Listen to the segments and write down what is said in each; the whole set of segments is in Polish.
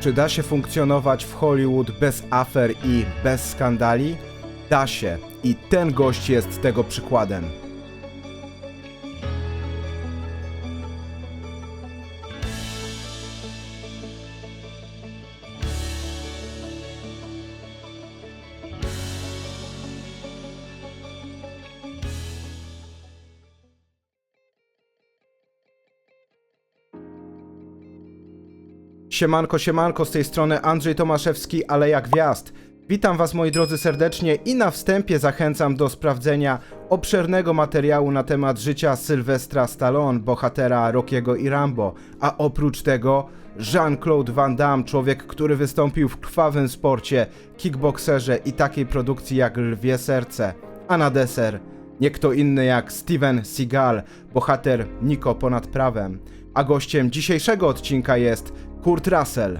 Czy da się funkcjonować w Hollywood bez afer i bez skandali? Da się i ten gość jest tego przykładem. Siemanko, siemanko, z tej strony Andrzej Tomaszewski, Aleja Gwiazd. Witam Was moi drodzy serdecznie i na wstępie zachęcam do sprawdzenia obszernego materiału na temat życia Sylwestra Stallone, bohatera Rockiego i Rambo, a oprócz tego Jean-Claude Van Damme, człowiek, który wystąpił w krwawym sporcie, kickboxerze i takiej produkcji jak Lwie Serce, a na deser nie kto inny jak Steven Seagal, bohater Niko ponad prawem. A gościem dzisiejszego odcinka jest Kurt Russell.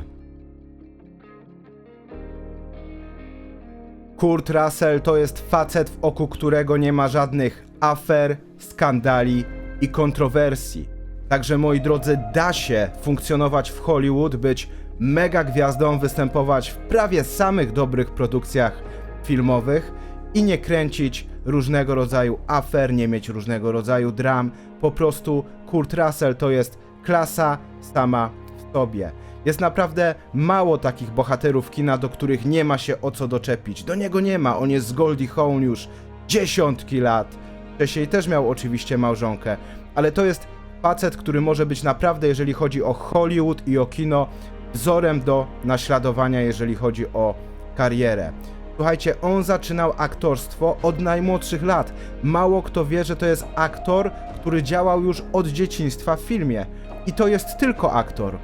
Kurt Russell to jest facet, w oku którego nie ma żadnych afer, skandali i kontrowersji. Także moi drodzy, da się funkcjonować w Hollywood, być mega gwiazdą, występować w prawie samych dobrych produkcjach filmowych i nie kręcić różnego rodzaju afer, nie mieć różnego rodzaju dram. Po prostu Kurt Russell to jest klasa sama Jest naprawdę mało takich bohaterów kina, do których nie ma się o co doczepić. Do niego nie ma, on jest z Goldie Hawn już dziesiątki lat. Wcześniej też miał oczywiście małżonkę, ale to jest facet, który może być naprawdę, jeżeli chodzi o Hollywood i o kino, wzorem do naśladowania, jeżeli chodzi o karierę. Słuchajcie, on zaczynał aktorstwo od najmłodszych lat. Mało kto wie, że to jest aktor, który działał już od dzieciństwa w filmie. I to jest tylko aktor.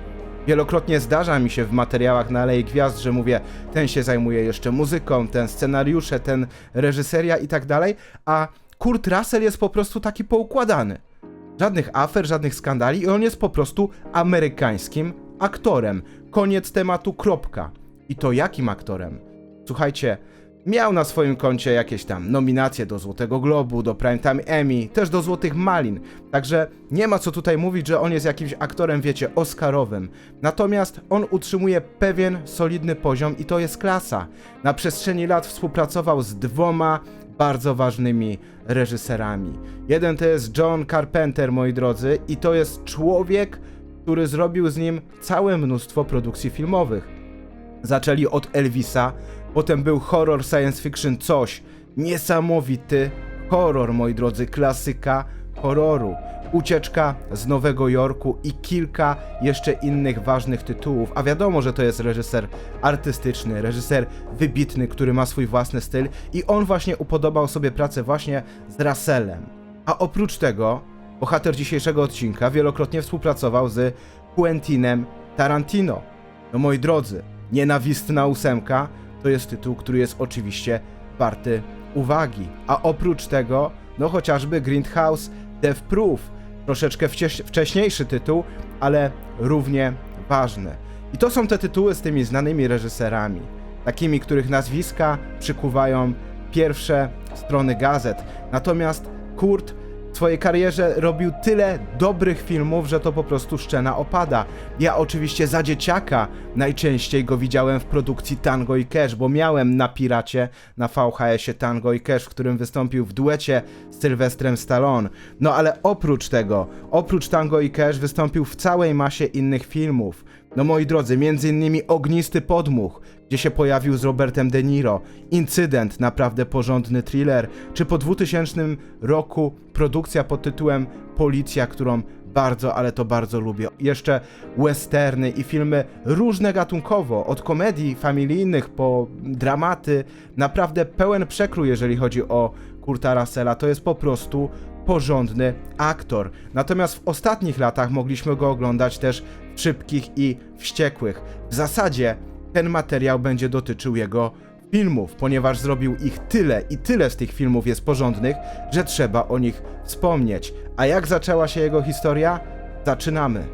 Wielokrotnie zdarza mi się w materiałach na Alei Gwiazd, że mówię, ten się zajmuje jeszcze muzyką, ten scenariusze, ten reżyseria i tak dalej, a Kurt Russell jest po prostu taki poukładany. Żadnych afer, żadnych skandali i on jest po prostu amerykańskim aktorem. Koniec tematu, kropka. I to jakim aktorem? Słuchajcie, miał na swoim koncie jakieś tam nominacje do Złotego Globu, do Primetime Emmy, też do Złotych Malin. Także nie ma co tutaj mówić, że on jest jakimś aktorem, wiecie, oscarowym. Natomiast on utrzymuje pewien solidny poziom i to jest klasa. Na przestrzeni lat współpracował z dwoma bardzo ważnymi reżyserami. Jeden to jest John Carpenter, moi drodzy, i to jest człowiek, który zrobił z nim całe mnóstwo produkcji filmowych. Zaczęli od Elvisa, potem był horror science fiction coś. Niesamowity horror, moi drodzy, klasyka horroru. Ucieczka z Nowego Jorku i kilka jeszcze innych ważnych tytułów. A wiadomo, że to jest reżyser artystyczny, reżyser wybitny, który ma swój własny styl i on właśnie upodobał sobie pracę właśnie z Russellem. A oprócz tego, bohater dzisiejszego odcinka wielokrotnie współpracował z Quentinem Tarantino. No moi drodzy, Nienawistna ósemka to jest tytuł, który jest oczywiście warty uwagi. A oprócz tego, no chociażby Grindhouse Death Proof, troszeczkę wcześniejszy tytuł, ale równie ważny. I to są te tytuły z tymi znanymi reżyserami, takimi, których nazwiska przykuwają pierwsze strony gazet. Natomiast Kurt swojej karierze robił tyle dobrych filmów, że to po prostu szczena opada. Ja oczywiście za dzieciaka najczęściej go widziałem w produkcji Tango i Cash, bo miałem na Piracie, na VHS-ie Tango i Cash, w którym wystąpił w duecie z Sylwestrem Stallone. No ale oprócz tego, oprócz Tango i Cash wystąpił w całej masie innych filmów. No moi drodzy, między innymi Ognisty Podmuch, gdzie się pojawił z Robertem De Niro, Incydent, naprawdę porządny thriller, czy po 2000 roku produkcja pod tytułem Policja, którą bardzo, ale to bardzo lubię. Jeszcze westerny i filmy różne gatunkowo, od komedii familijnych po dramaty, naprawdę pełen przekrój, jeżeli chodzi o Kurta Russella. To jest po prostu porządny aktor. Natomiast w ostatnich latach mogliśmy go oglądać też w Szybkich i Wściekłych. W zasadzie ten materiał będzie dotyczył jego filmów, ponieważ zrobił ich tyle i tyle z tych filmów jest porządnych, że trzeba o nich wspomnieć. A jak zaczęła się jego historia? Zaczynamy.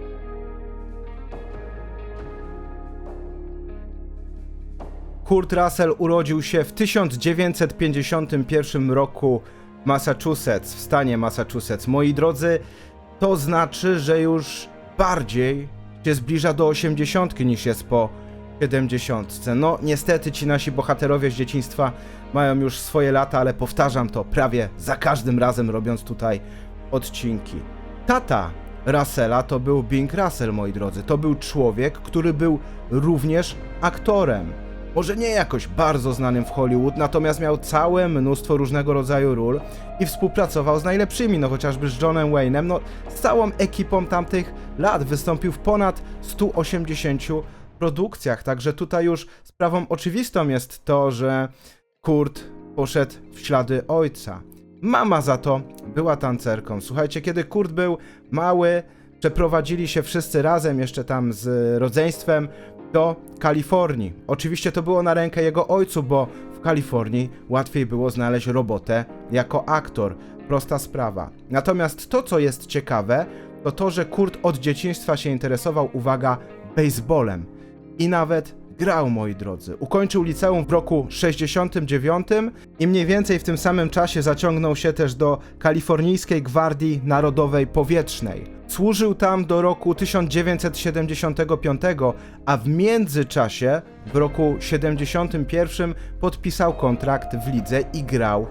Kurt Russell urodził się w 1951 roku w Massachusetts, w stanie Massachusetts. Moi drodzy, to znaczy, że już bardziej się zbliża do 80 niż jest po 70. No, niestety ci nasi bohaterowie z dzieciństwa mają już swoje lata, ale powtarzam to prawie za każdym razem, robiąc tutaj odcinki. Tata Russella to był Bing Russell, moi drodzy. To był człowiek, który był również aktorem. Może nie jakoś bardzo znanym w Hollywood, natomiast miał całe mnóstwo różnego rodzaju ról i współpracował z najlepszymi, no chociażby z Johnem Wayne'em, no z całą ekipą tamtych lat. Wystąpił w ponad 180 produkcjach, także tutaj już sprawą oczywistą jest to, że Kurt poszedł w ślady ojca. Mama za to była tancerką. Słuchajcie, kiedy Kurt był mały, przeprowadzili się wszyscy razem, jeszcze tam z rodzeństwem, do Kalifornii. Oczywiście to było na rękę jego ojcu, bo w Kalifornii łatwiej było znaleźć robotę jako aktor. Prosta sprawa. Natomiast to, co jest ciekawe, to to, że Kurt od dzieciństwa się interesował, uwaga, baseballem. I nawet grał, moi drodzy. Ukończył liceum w roku 69 i mniej więcej w tym samym czasie zaciągnął się też do Kalifornijskiej Gwardii Narodowej Powietrznej. Służył tam do roku 1975, a w międzyczasie, w roku 71, podpisał kontrakt w lidze i grał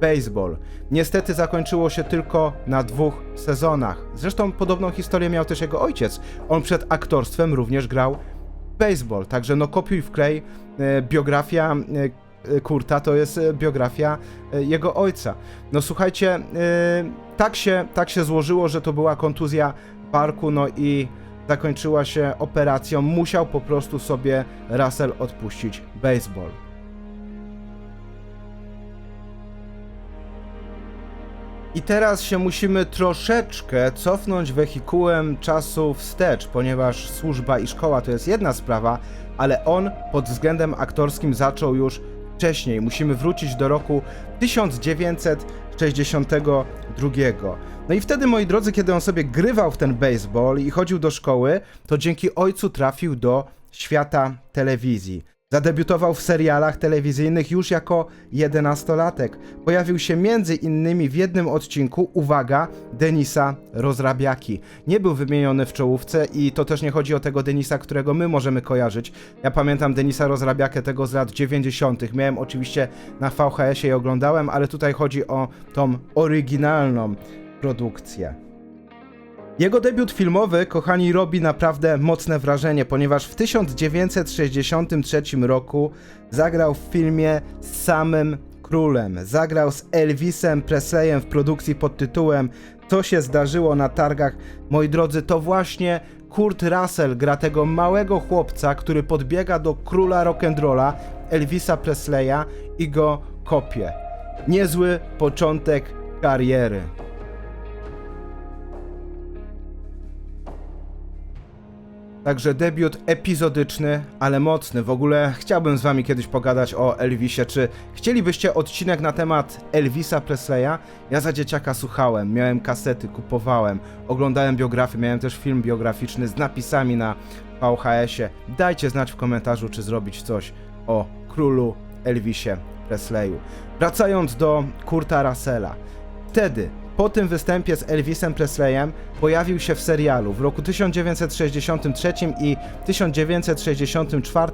baseball. Niestety zakończyło się tylko na dwóch sezonach. Zresztą podobną historię miał też jego ojciec. On przed aktorstwem również grał baseball, także no kopiuj wklej e, biografia e, e, Kurta to jest biografia jego ojca. No słuchajcie, tak się, tak się złożyło, że to była kontuzja barku, no i zakończyła się operacją. Musiał po prostu sobie Russell odpuścić baseball. I teraz się musimy troszeczkę cofnąć wehikułem czasu wstecz, ponieważ służba i szkoła to jest jedna sprawa, ale on pod względem aktorskim zaczął już wcześniej. Musimy wrócić do roku 1962. No i wtedy, moi drodzy, kiedy on sobie grywał w ten baseball i chodził do szkoły, to dzięki ojcu trafił do świata telewizji. Zadebiutował w serialach telewizyjnych już jako jedenastolatek. Pojawił się między innymi w jednym odcinku, uwaga, Denisa Rozrabiaki. Nie był wymieniony w czołówce i to też nie chodzi o tego Denisa, którego my możemy kojarzyć. Ja pamiętam Denisa Rozrabiakę tego z lat 90. Miałem oczywiście na VHS-ie i oglądałem, ale tutaj chodzi o tą oryginalną produkcję. Jego debiut filmowy, kochani, robi naprawdę mocne wrażenie, ponieważ w 1963 roku zagrał w filmie z samym królem. Zagrał z Elvisem Presleyem w produkcji pod tytułem Co się zdarzyło na targach. Moi drodzy, to właśnie Kurt Russell gra tego małego chłopca, który podbiega do króla rock'n'rolla, Elvisa Presleya i go kopie. Niezły początek kariery. Także debiut epizodyczny, ale mocny. W ogóle chciałbym z wami kiedyś pogadać o Elvisie. Czy chcielibyście odcinek na temat Elvisa Presleya? Ja za dzieciaka słuchałem, miałem kasety, kupowałem, oglądałem biografię, miałem też film biograficzny z napisami na VHS-ie. Dajcie znać w komentarzu, czy zrobić coś o królu Elvisie Presleyu. Wracając do Kurta Russella. Wtedy, po tym występie z Elvisem Presleyem, pojawił się w serialu. W roku 1963 i 1964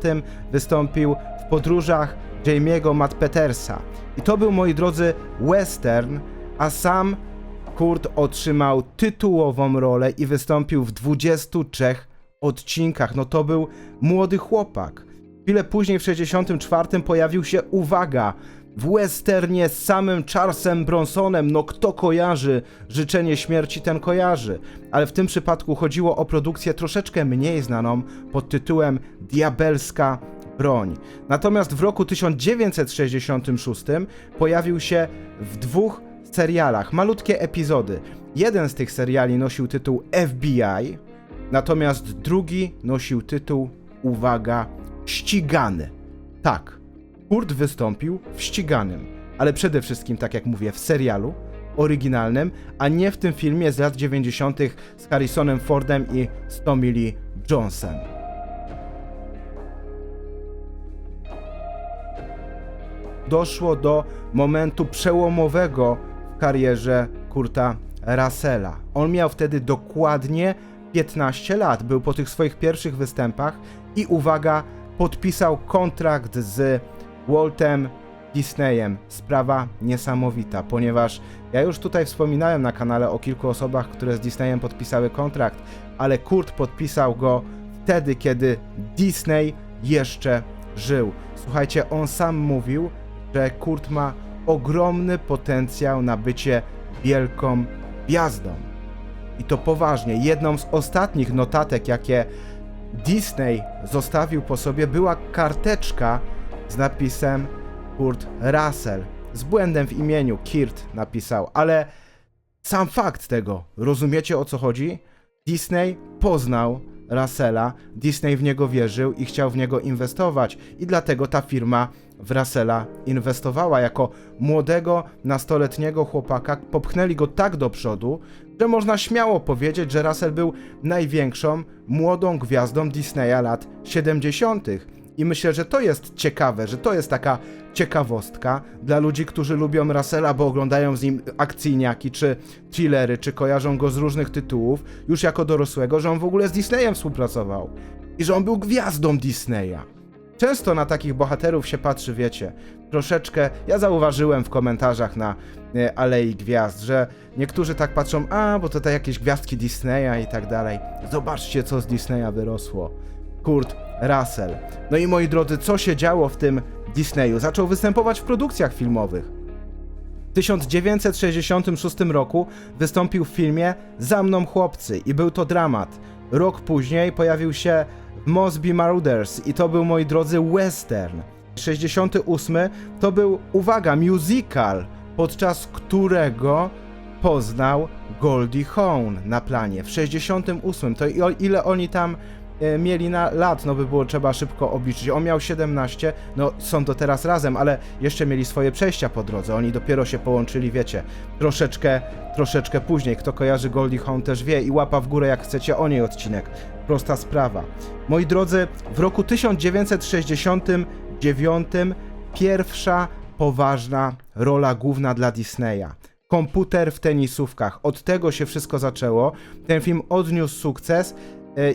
wystąpił w podróżach Jamie'ego Matt Petersa. I to był, moi drodzy, western, a sam Kurt otrzymał tytułową rolę i wystąpił w 23 odcinkach. No to był młody chłopak. Chwilę później, w 64 pojawił się, uwaga, w westernie z samym Charlesem Bronsonem, no kto kojarzy życzenie śmierci, ten kojarzy. Ale w tym przypadku chodziło o produkcję troszeczkę mniej znaną pod tytułem Diabelska broń. Natomiast w roku 1966 pojawił się w dwóch serialach, malutkie epizody. Jeden z tych seriali nosił tytuł FBI, natomiast drugi nosił tytuł, uwaga, ścigany. Tak, Kurt wystąpił w ściganym, ale przede wszystkim, tak jak mówię, w serialu oryginalnym, a nie w tym filmie z lat 90. z Harrisonem Fordem i z Tommy Lee Jonesem. Doszło do momentu przełomowego w karierze Kurta Russella. On miał wtedy dokładnie 15 lat, był po tych swoich pierwszych występach i uwaga, podpisał kontrakt z Waltem Disneyem. Sprawa niesamowita, ponieważ ja już tutaj wspominałem na kanale o kilku osobach, które z Disneyem podpisały kontrakt, ale Kurt podpisał go wtedy, kiedy Disney jeszcze żył. Słuchajcie, on sam mówił, że Kurt ma ogromny potencjał na bycie wielką gwiazdą. I to poważnie. Jedną z ostatnich notatek, jakie Disney zostawił po sobie, była karteczka z napisem Kurt Russell. Z błędem w imieniu Kirt napisał, ale sam fakt tego, rozumiecie o co chodzi? Disney poznał Russella, Disney w niego wierzył i chciał w niego inwestować, i dlatego ta firma w Russella inwestowała. Jako młodego, nastoletniego chłopaka popchnęli go tak do przodu, że można śmiało powiedzieć, że Russell był największą młodą gwiazdą Disneya lat 70. I myślę, że to jest ciekawe, że to jest taka ciekawostka dla ludzi, którzy lubią Russella, bo oglądają z nim akcyjniaki, czy thrillery, czy kojarzą go z różnych tytułów, już jako dorosłego, że on w ogóle z Disneyem współpracował i że on był gwiazdą Disneya. Często na takich bohaterów się patrzy, wiecie, troszeczkę. Ja zauważyłem w komentarzach na e, Alei Gwiazd, że niektórzy tak patrzą, a bo to te jakieś gwiazdki Disneya i tak dalej. Zobaczcie, co z Disneya wyrosło. Kurt Russell. No i moi drodzy, co się działo w tym Disneyu? Zaczął występować w produkcjach filmowych. W 1966 roku wystąpił w filmie Za mną chłopcy i był to dramat. Rok później pojawił się Mosby Marauders i to był, moi drodzy, western. 68 to był, uwaga, musical, podczas którego poznał Goldie Hawn na planie. W 68 to ile oni tam mieli na lat, no by było trzeba szybko obliczyć. On miał 17, no są to teraz razem, ale jeszcze mieli swoje przejścia po drodze. Oni dopiero się połączyli, wiecie, troszeczkę, troszeczkę później. Kto kojarzy Goldie Hawn też wie i łapa w górę jak chcecie o niej odcinek. Prosta sprawa. Moi drodzy, w roku 1969 pierwsza poważna rola główna dla Disneya. Komputer w tenisówkach. Od tego się wszystko zaczęło. Ten film odniósł sukces e,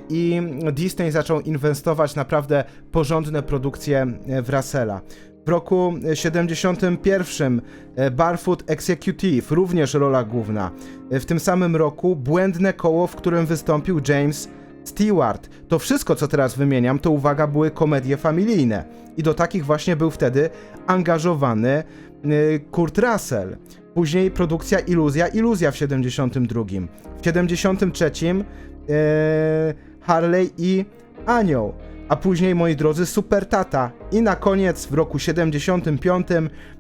i Disney zaczął inwestować naprawdę porządne produkcje e, w Russella. W roku 71 e, Barfoot Executive, również rola główna. E, W tym samym roku Błędne koło, w którym wystąpił James Stewart. To wszystko, co teraz wymieniam, to uwaga, były komedie familijne. I do takich właśnie był wtedy angażowany Kurt Russell. Później produkcja Iluzja, Iluzja w 72. W 73 y, Harley i Anioł. A później, moi drodzy, Super Tata. I na koniec, w roku 75,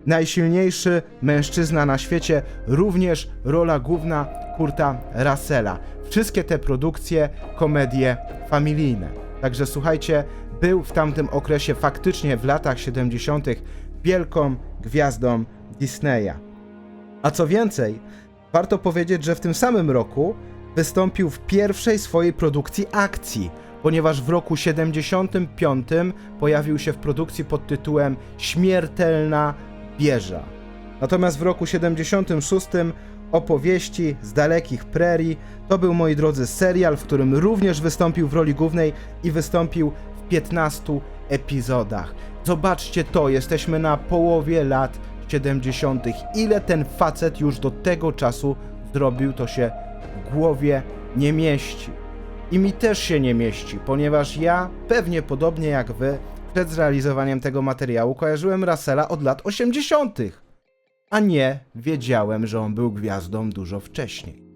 najsilniejszy mężczyzna na świecie, również rola główna Kurta Russella. Wszystkie te produkcje, komedie familijne. Także słuchajcie, był w tamtym okresie faktycznie w latach 70. wielką gwiazdą Disneya. A co więcej, warto powiedzieć, że w tym samym roku wystąpił w pierwszej swojej produkcji akcji, ponieważ w roku 75 pojawił się w produkcji pod tytułem Śmiertelna wieża. Natomiast w roku 76 opowieści z dalekich prerii to był, moi drodzy, serial, w którym również wystąpił w roli głównej i wystąpił w 15 epizodach. Zobaczcie to, jesteśmy na połowie lat 70. Ile ten facet już do tego czasu zrobił, to się głowie nie mieści. I mi też się nie mieści, ponieważ ja, pewnie podobnie jak wy, przed zrealizowaniem tego materiału kojarzyłem Russella od lat 80. A nie wiedziałem, że on był gwiazdą dużo wcześniej.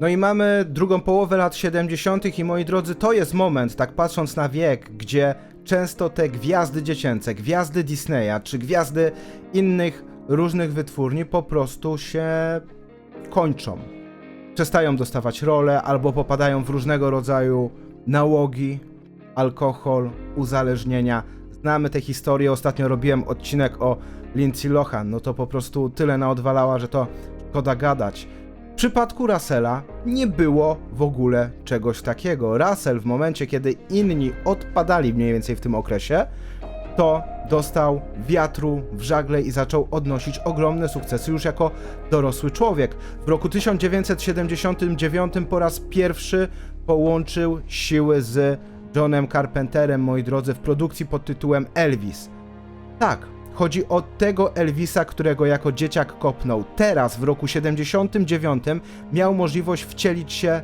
No i mamy drugą połowę lat 70. i moi drodzy, to jest moment, tak patrząc na wiek, gdzie często te gwiazdy dziecięce, gwiazdy Disneya czy gwiazdy innych różnych wytwórni po prostu się kończą. Przestają dostawać role albo popadają w różnego rodzaju nałogi, alkohol, uzależnienia. Znamy te historie. Ostatnio robiłem odcinek o Lindsay Lohan. No to po prostu tyle naodwalała, że to szkoda gadać. W przypadku Russella nie było w ogóle czegoś takiego. Russell w momencie, kiedy inni odpadali mniej więcej w tym okresie, to dostał wiatru w żagle i zaczął odnosić ogromne sukcesy już jako dorosły człowiek. W roku 1979 po raz pierwszy połączył siły z Johnem Carpenterem, moi drodzy, w produkcji pod tytułem Elvis. Tak, chodzi o tego Elvisa, którego jako dzieciak kopnął. Teraz, w roku 79, miał możliwość wcielić się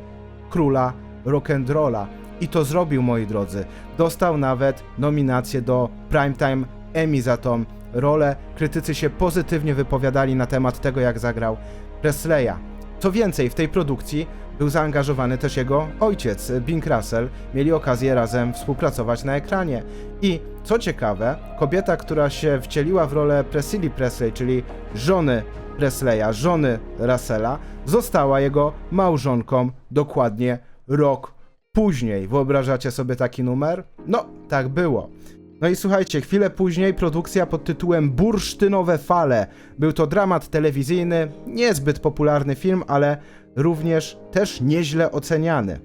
króla rock'n'rolla. I to zrobił, moi drodzy. Dostał nawet nominację do Primetime Emmy za tą rolę. Krytycy się pozytywnie wypowiadali na temat tego, jak zagrał Presleya. Co więcej, w tej produkcji był zaangażowany też jego ojciec, Bing Russell. Mieli okazję razem współpracować na ekranie. I co ciekawe, kobieta, która się wcieliła w rolę Priscilla Presley, czyli żony Presleya, żony Russella, została jego małżonką dokładnie rok później. Wyobrażacie sobie taki numer? No, tak było. No i słuchajcie, chwilę później produkcja pod tytułem Bursztynowe Fale. Był to dramat telewizyjny, niezbyt popularny film, ale również też nieźle oceniany.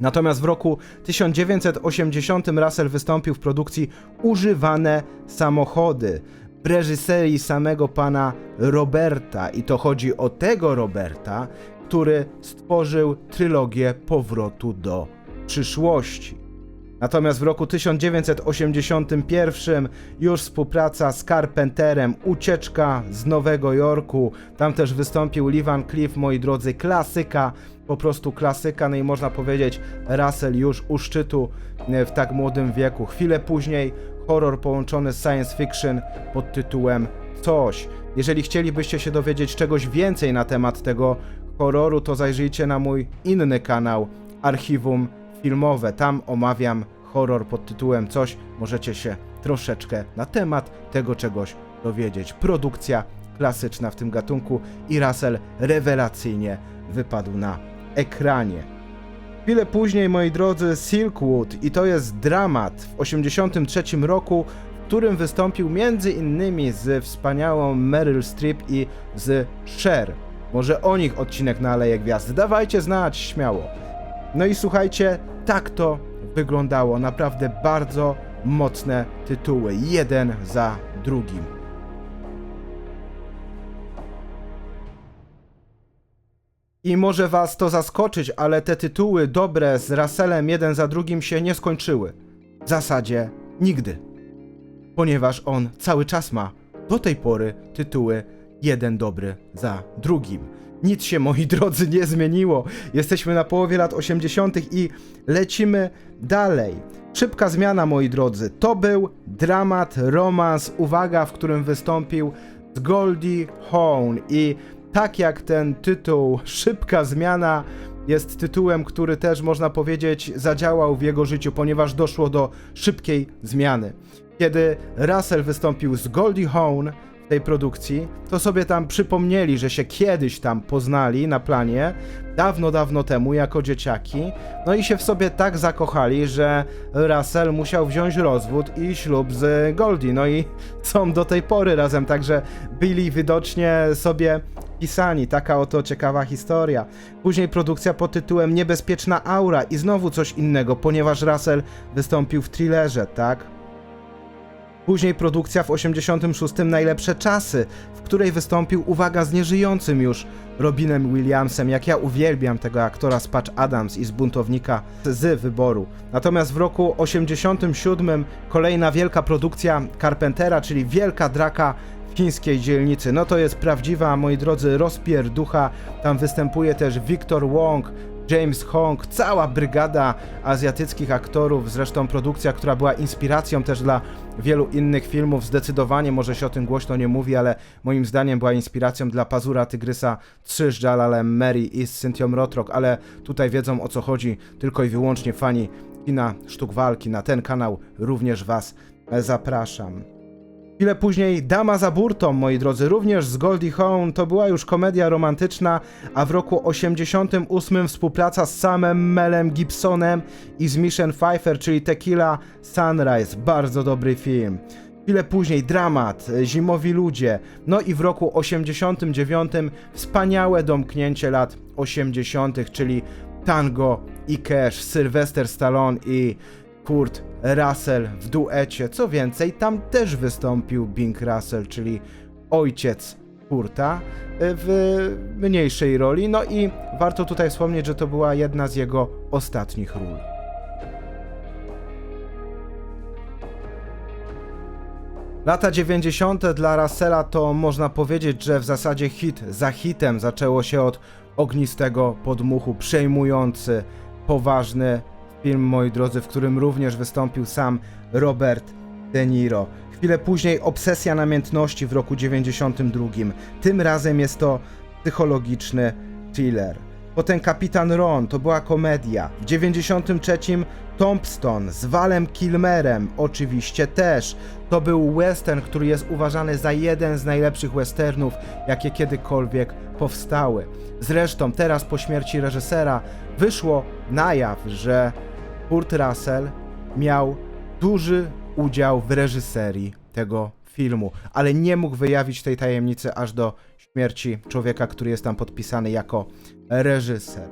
Natomiast w roku 1980 Russell wystąpił w produkcji Używane samochody w reżyserii samego pana Roberta i to chodzi o tego Roberta, który stworzył trylogię Powrotu do przyszłości. Natomiast w roku 1981 już współpraca z Carpenterem, ucieczka z Nowego Jorku, tam też wystąpił Lee Van Cleef, moi drodzy, klasyka, po prostu klasyka, no i można powiedzieć Russell już u szczytu e, w tak młodym wieku. Chwilę później horror połączony z science fiction pod tytułem Coś. Jeżeli chcielibyście się dowiedzieć czegoś więcej na temat tego horroru, to zajrzyjcie na mój inny kanał, Archiwum Filmowe. Tam omawiam horror pod tytułem Coś. Możecie się troszeczkę na temat tego czegoś dowiedzieć. Produkcja klasyczna w tym gatunku i Russell rewelacyjnie wypadł na ekranie. Chwilę później, moi drodzy, Silkwood i to jest dramat w 83 roku, w którym wystąpił między innymi z wspaniałą Meryl Streep i z Cher. Może o nich odcinek na Aleje Gwiazd. Dawajcie znać śmiało. No i słuchajcie, tak to wyglądało. Naprawdę bardzo mocne tytuły, jeden za drugim. I może was to zaskoczyć, ale te tytuły dobre z Russellem jeden za drugim się nie skończyły. W zasadzie nigdy. Ponieważ on cały czas ma do tej pory tytuły jeden dobry za drugim. Nic się, moi drodzy, nie zmieniło. Jesteśmy na połowie lat 80. i lecimy dalej. Szybka zmiana, moi drodzy. To był dramat, romans, uwaga, w którym wystąpił z Goldie Hawn i tak jak ten tytuł Szybka zmiana jest tytułem, który też można powiedzieć zadziałał w jego życiu, ponieważ doszło do szybkiej zmiany. Kiedy Russell wystąpił z Goldie Hawn tej produkcji, to sobie tam przypomnieli, że się kiedyś tam poznali na planie, dawno, dawno temu, jako dzieciaki, no i się w sobie tak zakochali, że Russell musiał wziąć rozwód i ślub z Goldie, no i są do tej pory razem, także byli widocznie sobie pisani. Taka oto ciekawa historia. Później produkcja pod tytułem Niebezpieczna aura i znowu coś innego, ponieważ Russell wystąpił w thrillerze, tak? Później produkcja w 86 Najlepsze czasy, w której wystąpił, uwaga, z nieżyjącym już Robinem Williamsem, jak ja uwielbiam tego aktora z Patch Adams i z Buntownika z wyboru. Natomiast w roku 87 kolejna wielka produkcja Carpentera, czyli Wielka Draka w chińskiej dzielnicy. No to jest prawdziwa, moi drodzy, rozpierducha. Tam występuje też Victor Wong, James Hong, cała brygada azjatyckich aktorów, zresztą produkcja, która była inspiracją też dla wielu innych filmów. Zdecydowanie może się o tym głośno nie mówi, ale moim zdaniem była inspiracją dla Pazura Tygrysa 3 z Jalalem Mary i z Cynthią Rotrock, ale tutaj wiedzą o co chodzi tylko i wyłącznie fani kina sztuk walki. Na ten kanał również Was zapraszam. Chwilę później Dama za burtą, moi drodzy, również z Goldie Hawn, to była już komedia romantyczna, a w roku 88 współpraca z samym Melem Gibsonem i z Michelle Pfeiffer, czyli Tequila Sunrise, bardzo dobry film. Chwilę później dramat, Zimowi ludzie, no i w roku 89 wspaniałe domknięcie lat 80., czyli Tango i Cash, Sylvester Stallone i Kurt Russell w duecie. Co więcej, tam też wystąpił Bing Russell, czyli ojciec Kurta w mniejszej roli. No i warto tutaj wspomnieć, że to była jedna z jego ostatnich ról. Lata 90. dla Russella to można powiedzieć, że w zasadzie hit za hitem zaczęło się od ognistego podmuchu, przejmujący, poważny film, moi drodzy, w którym również wystąpił sam Robert De Niro. Chwilę później Obsesja namiętności w roku 92. Tym razem jest to psychologiczny thriller. Potem Kapitan Ron to była komedia. W 93 Tombstone z Walem Kilmerem oczywiście też. To był western, który jest uważany za jeden z najlepszych westernów, jakie kiedykolwiek powstały. Zresztą teraz po śmierci reżysera wyszło na jaw, że Kurt Russell miał duży udział w reżyserii tego filmu, ale nie mógł wyjawić tej tajemnicy aż do śmierci człowieka, który jest tam podpisany jako reżyser.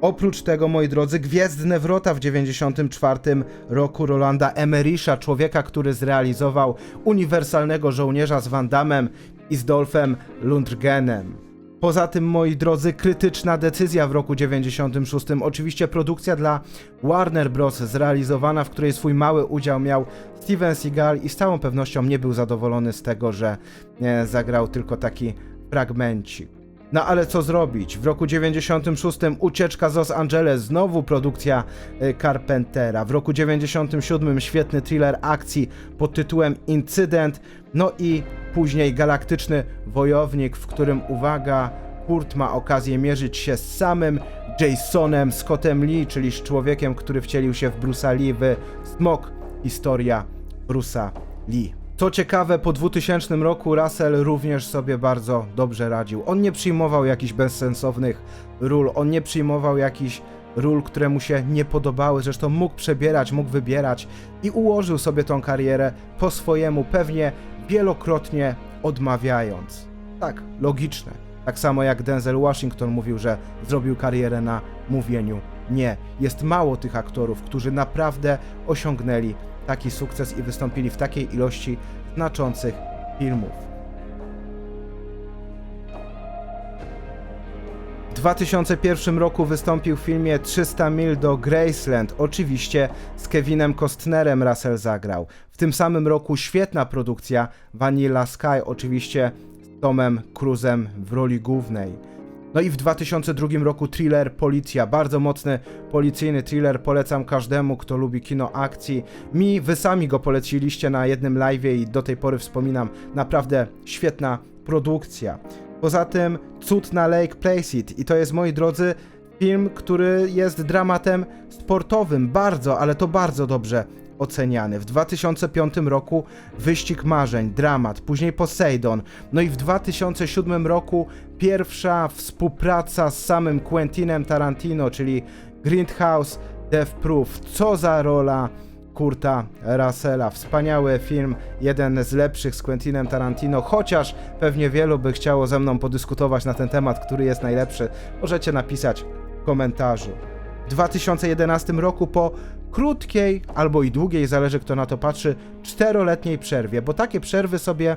Oprócz tego, moi drodzy, Gwiezdne Wrota w 94 roku Rolanda Emerisha, człowieka, który zrealizował uniwersalnego żołnierza z Van Damme i z Dolphem Lundgrenem. Poza tym, moi drodzy, krytyczna decyzja w roku 96. Oczywiście produkcja dla Warner Bros. zrealizowana, w której swój mały udział miał Steven Seagal i z całą pewnością nie był zadowolony z tego, że e, zagrał tylko taki fragmencik. No ale co zrobić? W roku 96 ucieczka z Los Angeles, znowu produkcja e, Carpentera. W roku 97 świetny thriller akcji pod tytułem Incydent. No i później galaktyczny wojownik, w którym uwaga, Kurt ma okazję mierzyć się z samym Jasonem Scottem Lee, czyli z człowiekiem, który wcielił się w Bruce'a Lee w Smok. Historia Bruce'a Lee. Co ciekawe, po 2000 roku Russell również sobie bardzo dobrze radził. On nie przyjmował jakichś bezsensownych ról, on nie przyjmował jakichś ról, które mu się nie podobały, zresztą mógł przebierać, mógł wybierać i ułożył sobie tą karierę po swojemu, pewnie wielokrotnie odmawiając. Tak, logiczne. Tak samo jak Denzel Washington mówił, że zrobił karierę na mówieniu nie. Jest mało tych aktorów, którzy naprawdę osiągnęli taki sukces i wystąpili w takiej ilości znaczących filmów. 2001 roku wystąpił w filmie 300 mil do Graceland. Oczywiście z Kevinem Costnerem Russell zagrał. W tym samym roku świetna produkcja Vanilla Sky, oczywiście z Tomem Cruzem w roli głównej. No i w 2002 roku thriller Policja, bardzo mocny policyjny thriller, polecam każdemu, kto lubi kino akcji. Mi, wy sami go poleciliście na jednym live i do tej pory wspominam, naprawdę świetna produkcja. Poza tym Cud na Lake Placid i to jest, moi drodzy, film, który jest dramatem sportowym, bardzo, ale to bardzo dobrze oceniany. W 2005 roku Wyścig Marzeń, dramat, później Poseidon. No i w 2007 roku pierwsza współpraca z samym Quentinem Tarantino, czyli Grindhouse Death Proof. Co za rola Kurta Russella. Wspaniały film, jeden z lepszych z Quentinem Tarantino, chociaż pewnie wielu by chciało ze mną podyskutować na ten temat, który jest najlepszy. Możecie napisać w komentarzu. W 2011 roku po krótkiej albo i długiej, zależy kto na to patrzy, czteroletniej przerwie, bo takie przerwy sobie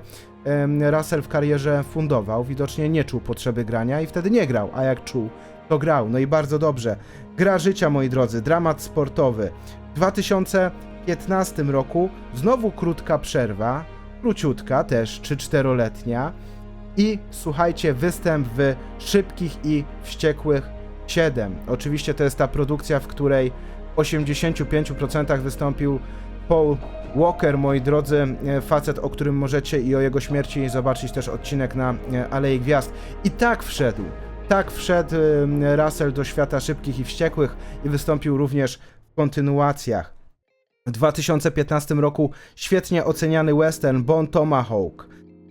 Russell w karierze fundował, widocznie nie czuł potrzeby grania i wtedy nie grał, a jak czuł, to grał, no i bardzo dobrze. Gra życia, moi drodzy, dramat sportowy. W 2015 roku znowu krótka przerwa, króciutka też, czy czteroletnia i słuchajcie, występ w Szybkich i Wściekłych 7. Oczywiście to jest ta produkcja, w której w 85% wystąpił Paul Walker, moi drodzy, e, facet, o którym możecie i o jego śmierci zobaczyć też odcinek na e, Alei Gwiazd. I tak wszedł, tak wszedł e, Russell do świata szybkich i wściekłych i wystąpił również kontynuacjach. W 2015 roku świetnie oceniany western Bon Tomahawk.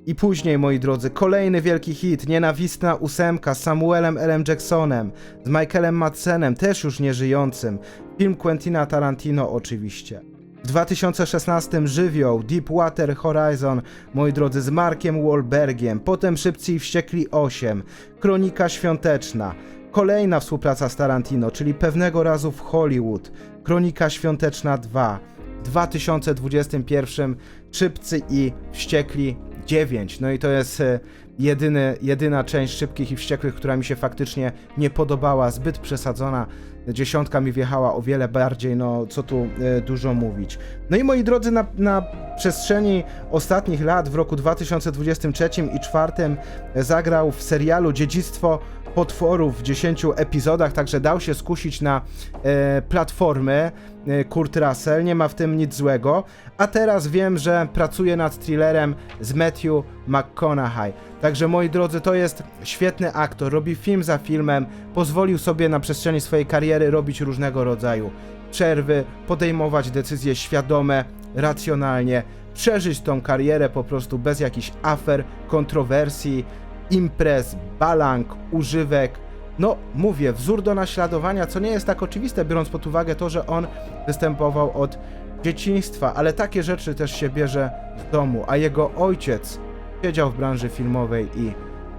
I później, moi drodzy, kolejny wielki hit, Nienawistna ósemka z Samuelem L. Jacksonem, z Michaelem Madsenem, też już nieżyjącym. Film Quentina Tarantino oczywiście. W 2016 Żywioł, Deepwater Horizon, moi drodzy, z Markiem Wahlbergiem, potem Szybcy i Wściekli 8, Kronika Świąteczna, kolejna współpraca z Tarantino, czyli pewnego razu w Hollywood, Kronika Świąteczna 2, 2021 Szybcy i Wściekli 9. No i to jest e, jedyny, jedyna część Szybkich i Wściekłych, która mi się faktycznie nie podobała, zbyt przesadzona. Dziesiątka mi wjechała o wiele bardziej, no co tu e, dużo mówić. No i moi drodzy, na, na przestrzeni ostatnich lat, w roku 2023 i 2024 zagrał w serialu Dziedzictwo potworów w 10 epizodach, także dał się skusić na e, platformy e, Kurt Russell, nie ma w tym nic złego. A teraz wiem, że pracuje nad thrillerem z Matthew McConaughey. Także moi drodzy, to jest świetny aktor, robi film za filmem, pozwolił sobie na przestrzeni swojej kariery robić różnego rodzaju przerwy, podejmować decyzje świadome, racjonalnie, przeżyć tą karierę po prostu bez jakichś afer, kontrowersji, imprez, balang, używek. No, mówię, wzór do naśladowania, co nie jest tak oczywiste, biorąc pod uwagę to, że on występował od dzieciństwa, ale takie rzeczy też się bierze z domu, a jego ojciec siedział w branży filmowej i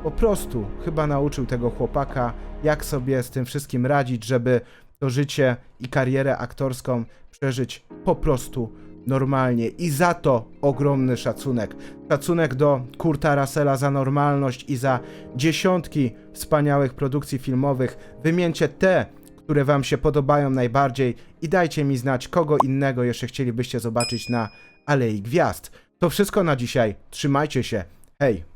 po prostu chyba nauczył tego chłopaka, jak sobie z tym wszystkim radzić, żeby to życie i karierę aktorską przeżyć po prostu normalnie. I za to ogromny szacunek. Szacunek do Kurta Russella za normalność i za dziesiątki wspaniałych produkcji filmowych. Wymieńcie te, które Wam się podobają najbardziej i dajcie mi znać, kogo innego jeszcze chcielibyście zobaczyć na Alei Gwiazd. To wszystko na dzisiaj. Trzymajcie się. Hej!